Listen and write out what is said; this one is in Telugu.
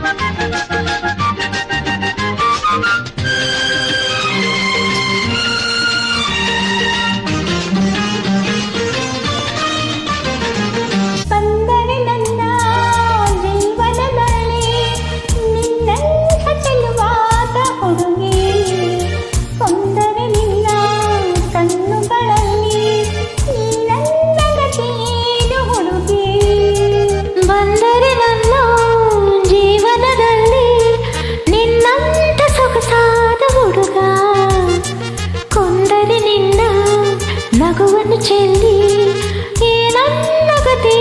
Mama, mama. నగువను చెల్లి ఏనన్నగతే